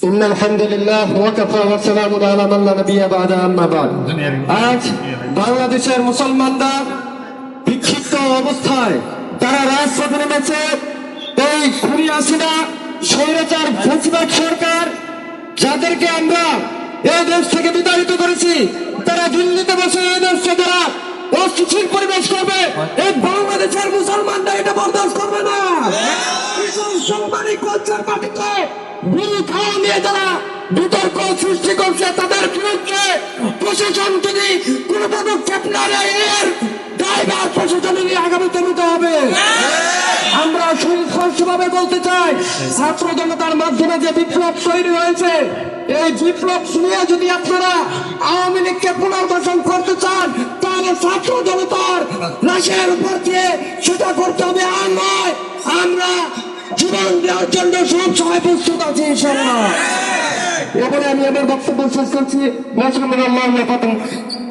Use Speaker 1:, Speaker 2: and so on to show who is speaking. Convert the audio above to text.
Speaker 1: إن الحمد لله وكفى وسلام على من لا نبي بعد أما بعد আজ বাংলাদেশের মুসলমানরা বিক্ষিপ্ত অবস্থায় তারা রাজপথে নেমেছে এই খুনি আসিনা স্বৈরাচার ফেসিবাদ সরকার যাদেরকে আমরা এই দেশ থেকে বিতাড়িত করেছি তারা দিল্লিতে বসে এই দেশকে তারা অস্থিতিশীল পরিবেশ করবে এই বাংলাদেশের মুসলমানরা এটা বরদাস্ত করবে না সাংবাদিক কলচার পার্টিকে বিড়ি খাওয়া নিয়ে যারা বিতর্ক সৃষ্টি করছে তাদের বিরুদ্ধে প্রশাসন যদি কোন পদক্ষেপ না এর দায়ভার প্রশাসনের আগামীতে নিতে হবে। আমরা সুস্পষ্টভাবে বলতে চাই, ছাত্র জনতার মাধ্যমে যে বিপ্লব তৈরি হয়েছে, এই বিপ্লব শুনিয়ে যদি আপনারা আওয়ামী লীগকে পুনর্বাসন করতে চান, তাহলে ছাত্র জনতার লাশের উপর দিয়ে সেটা করতে হবে আর নয় আমরা জন্য সব প্রস্তুত আছে ইনশাল্লাহ এবারে আমি আমার বক্তব্য শেষ করছি। নাসরুল্লাহ